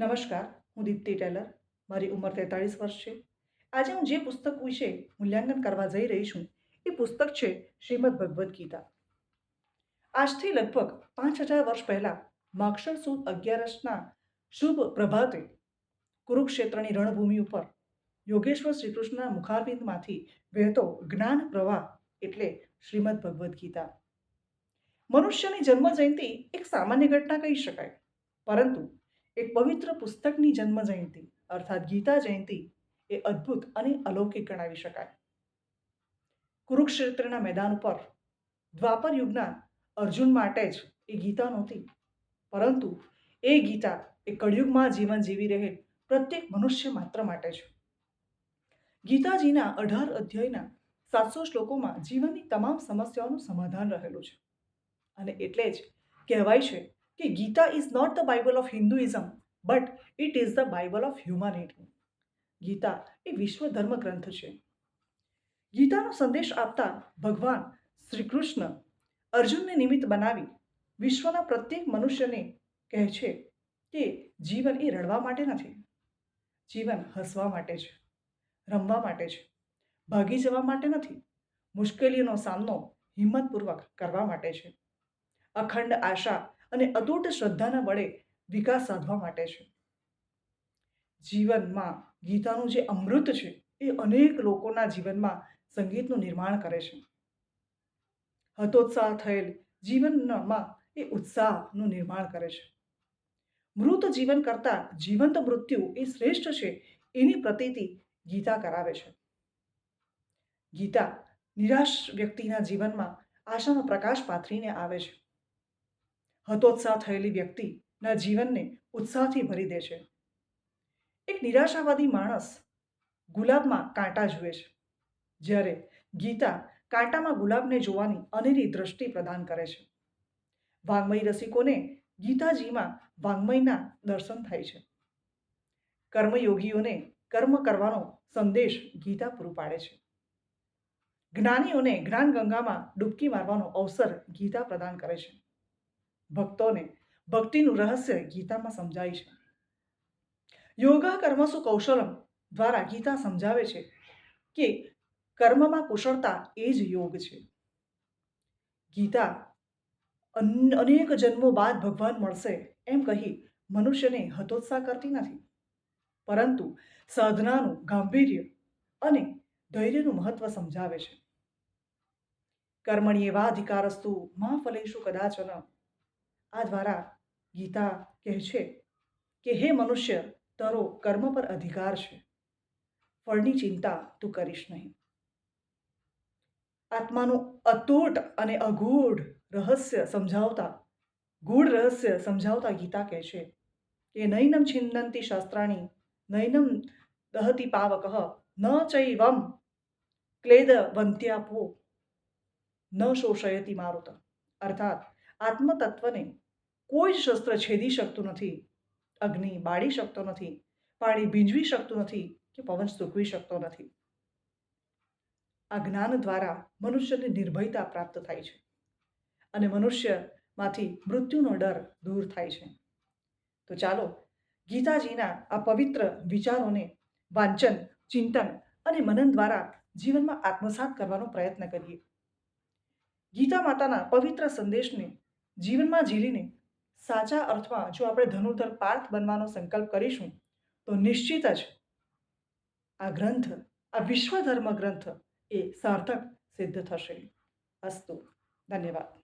નમસ્કાર, હું દીપ્તિ ટેલર. મારી ઉંમર તેતાળીસ વર્ષ છે. આજે હું જે પુસ્તક વિશે મૂલ્યાંકન કરવા જઈ રહી છું, એ પુસ્તક છે શ્રીમદ ભગવદ્ ગીતા. આજથી લગભગ પાંચ હજાર વર્ષ પહેલાં માક્ષર સુદ અગિયારસના શુભ પ્રભાતે કુરુક્ષેત્રની રણભૂમિ ઉપર યોગેશ્વર શ્રીકૃષ્ણના મુખારવિંદમાંથી વહેતો જ્ઞાન પ્રવાહ એટલે શ્રીમદ ભગવદ્ ગીતા. મનુષ્યની જન્મ જયંતિ એક સામાન્ય ઘટના કહી શકાય, પરંતુ એક પવિત્ર પુસ્તકની જન્મ જયંતિ અર્થાત ગીતા જયંતિ, એ અદ્ભુત અને અલૌકિક ગણાવી શકાય. કુરુક્ષેત્રના મેદાન ઉપર દ્વાપર યુગના અર્જુન માટે જ એ ગીતા નહોતી. પરંતુ એ ગીતા એ કળિયુગમાં જીવન જીવી રહેલ પ્રત્યેક મનુષ્ય માત્ર માટે છે. ગીતાજીના અઢાર અધ્યાયના સાતસો શ્લોકોમાં જીવનની તમામ સમસ્યાઓનું સમાધાન રહેલું છે. અને એટલે જ કહેવાય છે કે Gita is not the Bible of Hinduism but it is the Bible of humanity Gita એ વિશ્વ ધર્મ ગ્રંથ છે. ગીતાનો સંદેશ આપતા ભગવાન શ્રી કૃષ્ણ અર્જુનને નિમિત્ત બનાવી વિશ્વના પ્રત્યેક મનુષ્યને કહે છે કે જીવન એ રડવા માટે નથી. જીવન હસવા માટે છે, રમવા માટે છે, ભાગી જવા માટે નથી મુશ્કેલીઓનો સામનો હિંમતપૂર્વક કરવા માટે છે. અખંડ આશા અને અતૂટ શ્રદ્ધાના બળે વિકાસ સાધવા માટે છે. જીવનમાં ગીતાનું જે અમૃત છે, એ અનેક લોકોના જીવનમાં સંગીતનું નિર્માણ કરે છે. હતોત્સાહ થયેલ જીવનમાં એ ઉત્સાહનું નિર્માણ કરે છે. મૃત જીવન કરતાં જીવંત મૃત્યુ એ શ્રેષ્ઠ છે એની પ્રતીતિ ગીતા કરાવે છે. ગીતા નિરાશ વ્યક્તિના જીવનમાં આશાનો પ્રકાશ પાથરીને આવે છે. હતોત્સાહ થયેલી વ્યક્તિના જીવનને ઉત્સાહથી ભરી દે છે. એક નિરાશાવાદી માણસ ગુલાબમાં કાંટા જુએ છે, જ્યારે ગીતા કાંટામાં ગુલાબને જોવાની અનેરી દ્રષ્ટિ પ્રદાન કરે છે. વાङ्મય રસિકોને ગીતાજીમાં વાङ्મયના દર્શન થાય છે. કર્મયોગીઓને કર્મ કરવાનો સંદેશ ગીતા પૂરું પાડે છે. જ્ઞાનીઓને જ્ઞાન ગંગામાં ડૂબકી મારવાનો અવસર ગીતા પ્રદાન કરે છે. ભક્તોને ભક્તિનું રહસ્ય ગીતામાં સમજાય છે. યોગા કર્મસુ કૌશલમ દ્વારા ગીતા સમજાવે છે કે કર્મમાં કુશળતા એ જ યોગ છે. ગીતા અનેક જન્મો બાદ ભગવાન મળશે એમ કહી મનુષ્યને હતોત્સાહ કરતી નથી. પરંતુ સાધનાનું ગાંભીર્ય અને ધૈર્યનું મહત્વ સમજાવે છે. કર્મણીએ વાધિકારસ્તુ અધિકારસ્તુ મા ફલેશુ કદાચન આ દ્વારા ગીતા કહે છે કે, હે મનુષ્ય, તારો કર્મ પર અધિકાર છે. ફળની ચિંતા તું કરીશ નહીં. આત્માનું અતૂટ અને અગૂઢ રહસ્ય સમજાવતા, ગૂઢ રહસ્ય સમજાવતા ગીતા કહે છે કે, નૈનમ છિંદંતી શાસ્ત્રાણી, નૈનમ દહતી પાવક, ન ચૈવમ ક્લેદ વંત્યાપો ન શોષયતી મારુત. અર્થાત, આત્મતત્વને કોઈ જ શસ્ત્ર છેદી શકતું નથી. અગ્નિ બાળી શકતો નથી. પાણી ભીંજવી શકતું નથી કે પવન સૂકવી શકતો નથી. આ જ્ઞાન દ્વારા મનુષ્યને નિર્ભયતા પ્રાપ્ત થાય છે. અને મનુષ્યમાંથી મૃત્યુનો ડર દૂર થાય છે. તો ચાલો, ગીતાજીના આ પવિત્ર વિચારોને વાંચન, ચિંતન અને મનન દ્વારા જીવનમાં આત્મસાત કરવાનો પ્રયત્ન કરીએ. ગીતા માતાના પવિત્ર સંદેશને જીવનમાં ઝીલીને સાચા અર્થમાં જો આપણે ધનુર્ધર પાર્થ બનવાનો સંકલ્પ કરીશું, તો નિશ્ચિત જ આ ગ્રંથ, આ વિશ્વધર્મ ગ્રંથ એ સાર્થક સિદ્ધ થશે. અસ્તુ. ધન્યવાદ.